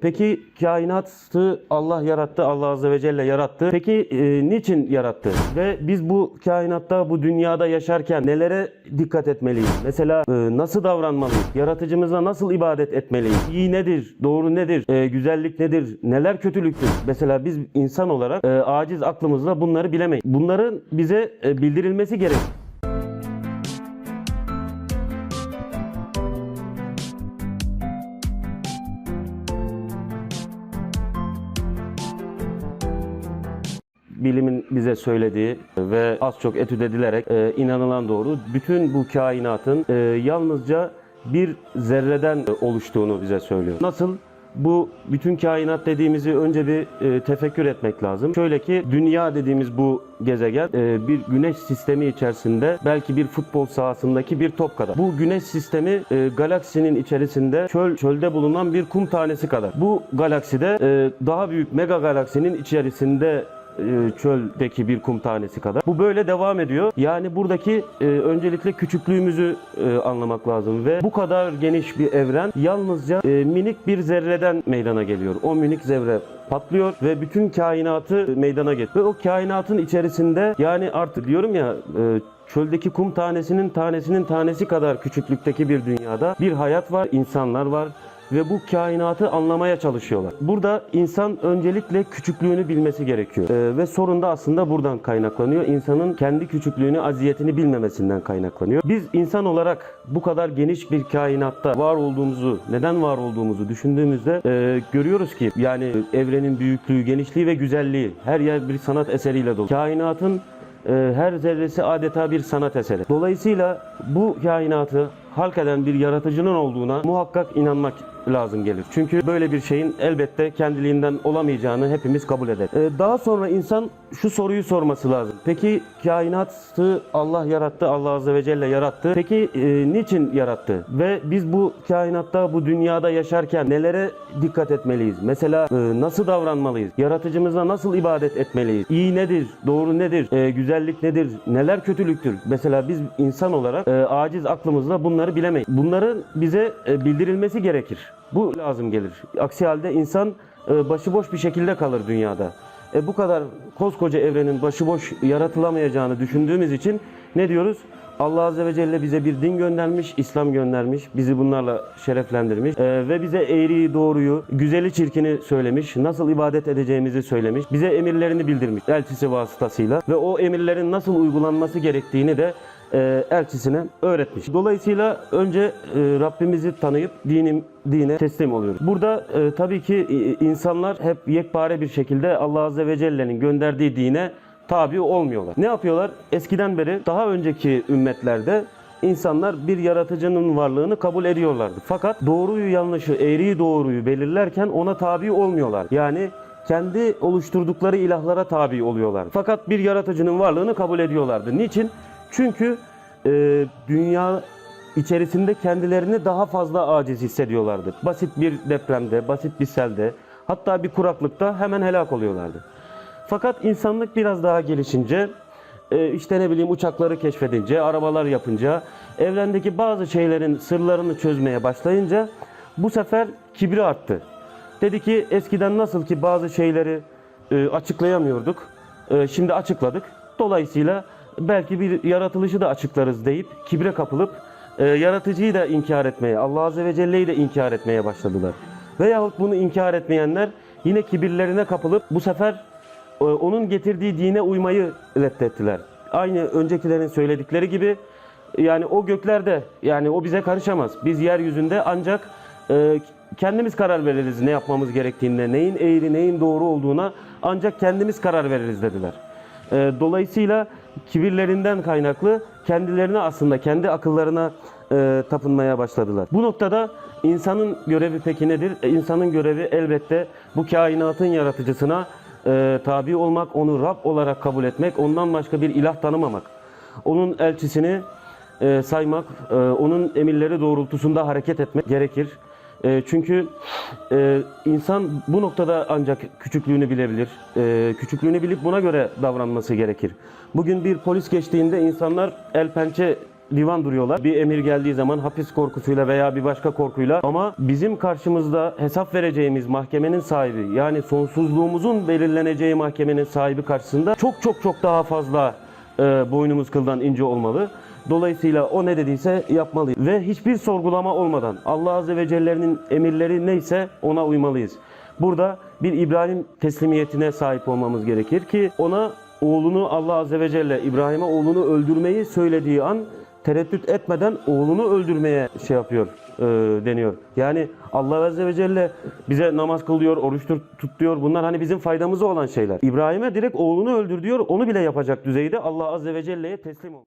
Peki kainatı Allah yarattı, Allah Azze ve Celle yarattı. Peki e, niçin yarattı? Ve biz bu kainatta, bu dünyada yaşarken nelere dikkat etmeliyiz? Mesela e, nasıl davranmalıyız? Yaratıcımıza nasıl ibadet etmeliyiz? İyi nedir? Doğru nedir? E, güzellik nedir? Neler kötülüktür? Mesela biz insan olarak e, aciz aklımızla bunları bilemeyiz. Bunların bize e, bildirilmesi gerek. Bilimin bize söylediği ve az çok etüt edilerek e, inanılan doğru bütün bu kainatın e, yalnızca bir zerreden e, oluştuğunu bize söylüyor. Nasıl? Bu bütün kainat dediğimizi önce bir e, tefekkür etmek lazım. Şöyle ki dünya dediğimiz bu gezegen e, bir güneş sistemi içerisinde belki bir futbol sahasındaki bir top kadar. Bu güneş sistemi e, galaksinin içerisinde çöl çölde bulunan bir kum tanesi kadar. Bu galakside e, daha büyük mega galaksinin içerisinde çöldeki bir kum tanesi kadar. Bu böyle devam ediyor. Yani buradaki e, öncelikle küçüklüğümüzü e, anlamak lazım ve bu kadar geniş bir evren yalnızca e, minik bir zerreden meydana geliyor. O minik zerre patlıyor ve bütün kainatı meydana getiriyor. Ve o kainatın içerisinde yani artık diyorum ya e, çöldeki kum tanesinin tanesinin tanesi kadar küçüklükteki bir dünyada bir hayat var, insanlar var ve bu kainatı anlamaya çalışıyorlar. Burada insan öncelikle küçüklüğünü bilmesi gerekiyor. Ee, ve sorun da aslında buradan kaynaklanıyor. İnsanın kendi küçüklüğünü, aziyetini bilmemesinden kaynaklanıyor. Biz insan olarak bu kadar geniş bir kainatta var olduğumuzu, neden var olduğumuzu düşündüğümüzde e, görüyoruz ki yani evrenin büyüklüğü, genişliği ve güzelliği her yer bir sanat eseriyle dolu. Kainatın e, her zerresi adeta bir sanat eseri. Dolayısıyla bu kainatı halk eden bir yaratıcının olduğuna muhakkak inanmak lazım gelir. Çünkü böyle bir şeyin elbette kendiliğinden olamayacağını hepimiz kabul ederiz. E, daha sonra insan şu soruyu sorması lazım. Peki kainatı Allah yarattı, Allah Azze ve Celle yarattı. Peki e, niçin yarattı? Ve biz bu kainatta, bu dünyada yaşarken nelere dikkat etmeliyiz? Mesela e, nasıl davranmalıyız? Yaratıcımıza nasıl ibadet etmeliyiz? İyi nedir? Doğru nedir? E, güzellik nedir? Neler kötülüktür? Mesela biz insan olarak e, aciz aklımızla bunları bilemeyiz. Bunların bize e, bildirilmesi gerekir. Bu lazım gelir. Aksi halde insan e, başıboş bir şekilde kalır dünyada. E, bu kadar koskoca evrenin başıboş yaratılamayacağını düşündüğümüz için ne diyoruz? Allah Azze ve Celle bize bir din göndermiş, İslam göndermiş, bizi bunlarla şereflendirmiş e, ve bize eğriyi, doğruyu, güzeli, çirkini söylemiş, nasıl ibadet edeceğimizi söylemiş, bize emirlerini bildirmiş elçisi vasıtasıyla ve o emirlerin nasıl uygulanması gerektiğini de e, elçisine öğretmiş. Dolayısıyla önce e, Rabbimizi tanıyıp dinim dine teslim oluyoruz. Burada e, tabii ki insanlar hep yekpare bir şekilde Allah Azze ve Celle'nin gönderdiği dine tabi olmuyorlar. Ne yapıyorlar? Eskiden beri daha önceki ümmetlerde insanlar bir yaratıcının varlığını kabul ediyorlardı. Fakat doğruyu yanlışı, eğriyi doğruyu belirlerken ona tabi olmuyorlar. Yani kendi oluşturdukları ilahlara tabi oluyorlar. Fakat bir yaratıcının varlığını kabul ediyorlardı. Niçin? Çünkü e, dünya içerisinde kendilerini daha fazla aciz hissediyorlardı. Basit bir depremde, basit bir selde, hatta bir kuraklıkta hemen helak oluyorlardı. Fakat insanlık biraz daha gelişince, e, işte ne bileyim uçakları keşfedince, arabalar yapınca, evrendeki bazı şeylerin sırlarını çözmeye başlayınca bu sefer kibri arttı. Dedi ki eskiden nasıl ki bazı şeyleri e, açıklayamıyorduk, e, şimdi açıkladık. Dolayısıyla belki bir yaratılışı da açıklarız deyip kibre kapılıp e, yaratıcıyı da inkar etmeye, Allah Azze ve Celle'yi de inkar etmeye başladılar. Veyahut bunu inkar etmeyenler yine kibirlerine kapılıp bu sefer e, onun getirdiği dine uymayı reddettiler. Aynı öncekilerin söyledikleri gibi yani o göklerde yani o bize karışamaz. Biz yeryüzünde ancak e, kendimiz karar veririz ne yapmamız gerektiğine, neyin eğri neyin doğru olduğuna ancak kendimiz karar veririz dediler. E, dolayısıyla kibirlerinden kaynaklı kendilerine aslında kendi akıllarına e, tapınmaya başladılar. Bu noktada insanın görevi peki nedir? E, insanın görevi elbette bu kainatın yaratıcısına e, tabi olmak, onu Rab olarak kabul etmek, ondan başka bir ilah tanımamak. Onun elçisini e, saymak, e, onun emirleri doğrultusunda hareket etmek gerekir. E, çünkü e, insan bu noktada ancak küçüklüğünü bilebilir. E, küçüklüğünü bilip buna göre davranması gerekir. Bugün bir polis geçtiğinde insanlar el pençe divan duruyorlar. Bir emir geldiği zaman hapis korkusuyla veya bir başka korkuyla ama bizim karşımızda hesap vereceğimiz mahkemenin sahibi yani sonsuzluğumuzun belirleneceği mahkemenin sahibi karşısında çok çok çok daha fazla e, boynumuz kıldan ince olmalı. Dolayısıyla o ne dediyse yapmalıyız. Ve hiçbir sorgulama olmadan Allah Azze ve Celle'nin emirleri neyse ona uymalıyız. Burada bir İbrahim teslimiyetine sahip olmamız gerekir ki ona oğlunu Allah Azze ve Celle İbrahim'e oğlunu öldürmeyi söylediği an tereddüt etmeden oğlunu öldürmeye şey yapıyor e, deniyor. Yani Allah Azze ve Celle bize namaz kıl diyor, oruç tut diyor. Bunlar hani bizim faydamıza olan şeyler. İbrahim'e direkt oğlunu öldür diyor. Onu bile yapacak düzeyde Allah Azze ve Celle'ye teslim oldu.